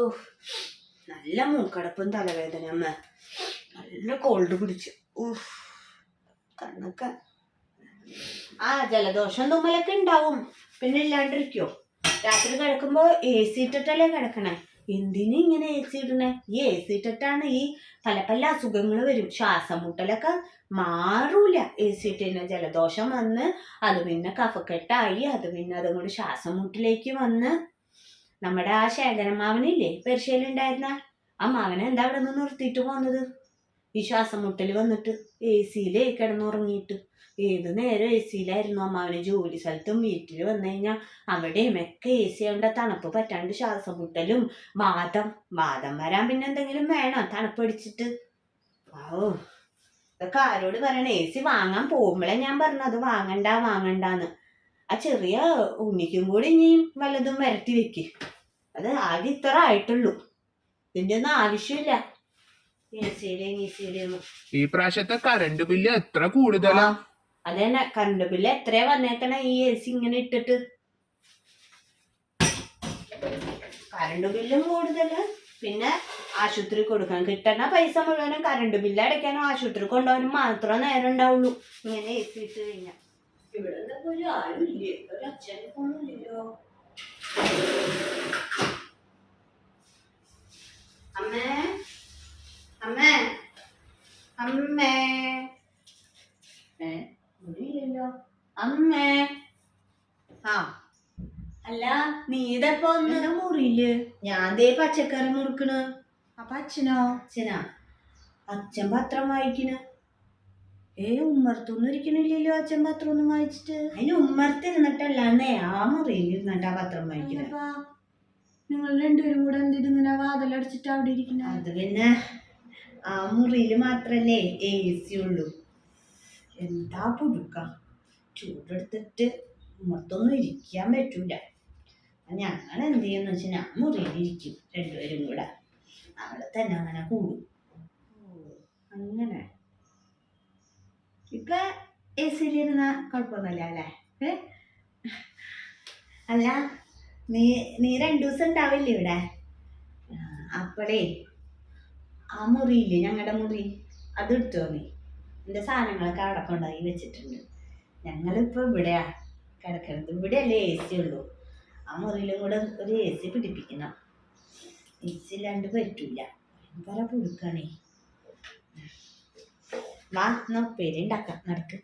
ഊഹ് നല്ല മൂക്കടപ്പും തലവേദന അമ്മ. നല്ല കോൾഡ് പിടിച്ചു. ഊഹ് കണ്ണൊക്കെ. ആ ജലദോഷം തുമ്മലൊക്കെ ഉണ്ടാവും പിന്നെ ഇല്ലാണ്ടിരിക്കോ? രാത്രി കിടക്കുമ്പോ എ സി ഇട്ടിട്ടല്ലേ കിടക്കണേ? എന്തിനു ഇങ്ങനെ എ സി ഇടണേ? ഈ എ സി ഇട്ടിട്ടാണ് ഈ പല പല അസുഖങ്ങൾ വരും. ശ്വാസം മുട്ടലൊക്കെ മാറൂല എ സി ഇട്ടിന് ജലദോഷം വന്ന് അത് പിന്നെ കഫക്കെട്ടായി അത് പിന്നെ അതുകൊണ്ട് ശ്വാസം മുട്ടിലേക്ക് വന്ന് നമ്മുടെ ആ ശേഖരൻ മാവനില്ലേ പെർഷ്യയിലുണ്ടായിരുന്ന ആ മാവനെ എന്താ അവിടെ നിന്ന് നിർത്തിയിട്ട് പോന്നത്? ഈ ശ്വാസം മുട്ടൽ വന്നിട്ട് എ സിയിലേ കിടന്നുറങ്ങിയിട്ട്. ഏത് നേരം എ സിയിലായിരുന്നു അമ്മാവന് ജോലി സ്ഥലത്തും വീട്ടിൽ വന്നു കഴിഞ്ഞാൽ അവിടെയും ഒക്കെ എ സി ആവേണ്ട തണുപ്പ് പറ്റാണ്ട് ശ്വാസം മുട്ടലും വാദം. വാദം വരാൻ പിന്നെ എന്തെങ്കിലും വേണം? തണുപ്പ് അടിച്ചിട്ട് ഓ ഇതൊക്കെ ആരോട് പറയണേ? എ സി വാങ്ങാൻ പോകുമ്പോഴേ ഞാൻ പറഞ്ഞത് വാങ്ങണ്ട വാങ്ങണ്ടാന്ന്. ആ ചെറിയ ഉണ്ണിക്കും കൂടി ഇനിയും വല്ലതും വരട്ടി വെക്ക്. അത് ആകെ ഇത്ര ആയിട്ടുള്ളൂ. ഇതിന്റെ ഒന്നും ആവശ്യമില്ല. ഈ പ്രാവശ്യത്തെ കറണ്ട് ബില്ല് എത്ര കൂടുതലാ? അതന്നെ കറണ്ട് ബില്ല് എത്രയാ വന്നേക്കണ? ഈ എ സി ഇങ്ങനെ ഇട്ടിട്ട്. കറണ്ട് ബില്ലും കൂടുതൽ. പിന്നെ ആശുപത്രി കൊടുക്കാൻ കിട്ടണ പൈസ മുഴുവനും കറണ്ട് ബില്ല് അടയ്ക്കാനും ആശുപത്രി കൊണ്ടുപോകാനും മാത്രമേ നേരം ഉണ്ടാവുള്ളൂ. ഇങ്ങനെ എ സി ഇട്ട് കഴിഞ്ഞാൽ ഇവിടെ ഒരു ആരും ഇല്ലേ ഒരു അച്ഛനെ കൊള്ളില്ലല്ലോ അമ്മേ അമ്മേ അമ്മേ. ഏ മുറിയില്ലല്ലോ അമ്മേ. ആ. അല്ല നീ ഇതപ്പോ ഒന്ന് മുറിയിൽ? ഞാൻ ദേ പച്ചക്കറി മുറുക്കണ്. അപ്പൊ അച്ഛനോ? അച്ഛനാ. അച്ഛൻ പത്രം വായിക്കണ്. ഏ ഉമ്മർത്തൊന്നും ഇരിക്കണില്ലല്ലോ അച്ഛൻ പത്രം ഒന്നും വായിച്ചിട്ട്. അതിന് ഉമ്മർത്ത് ഇരുന്നിട്ടല്ലാന്നേ ആ മുറിയിൽ ഇരുന്നിട്ടാ പത്രം വായിക്കണേ. നിങ്ങൾ രണ്ടുപേരും കൂടെ എന്തിനാ വാതിലടിച്ചിട്ട് വാതിലടച്ചിട്ട് അവിടെ ഇരിക്കണ? അത് പിന്നെ ആ മുറിയിൽ മാത്രല്ലേ എ സി ഉള്ളൂ. എന്താ പുതുക്ക ചൂടെടുത്തിട്ട് മൊത്തൊന്നും ഇരിക്കാൻ പറ്റൂല. ഞങ്ങൾ എന്ത് ചെയ്യുന്ന വെച്ചാൽ ഞാൻ മുറിയിലിരിക്കും രണ്ടുപേരും കൂടെ. അവിടെ തന്നെ അങ്ങനെ കൂടും. അങ്ങനെ. ഇപ്പൊ എ സിയിലിരുന്ന കുഴപ്പമൊന്നുമില്ല അല്ലേ? അല്ല നീ നീ രണ്ടു ദിവസം ഉണ്ടാവില്ലേ ഇവിടെ? ആ, അപ്പളേ ആ മുറിയില്ലേ? ഞങ്ങളുടെ മുറി. അത് എടുത്തോ നീ എന്റെ സാധനങ്ങളൊക്കെ അവിടെ കൊണ്ടുപോയി വെച്ചിട്ടുണ്ട്. ഞങ്ങളിപ്പോൾ ഇവിടെയാ കിടക്കുന്നത് ഇവിടെയല്ലേ എ സി ഉള്ളൂ. ആ മുറിയിലും കൂടെ ഒരു എ സി പിടിപ്പിക്കണം. എ സി ഇല്ലാണ്ട് പറ്റൂല. ഭയങ്കര പുഴുക്കാണേ. വാ എന്നാ ഉപ്പേരി ഉണ്ടാക്കാം. നടക്ക്.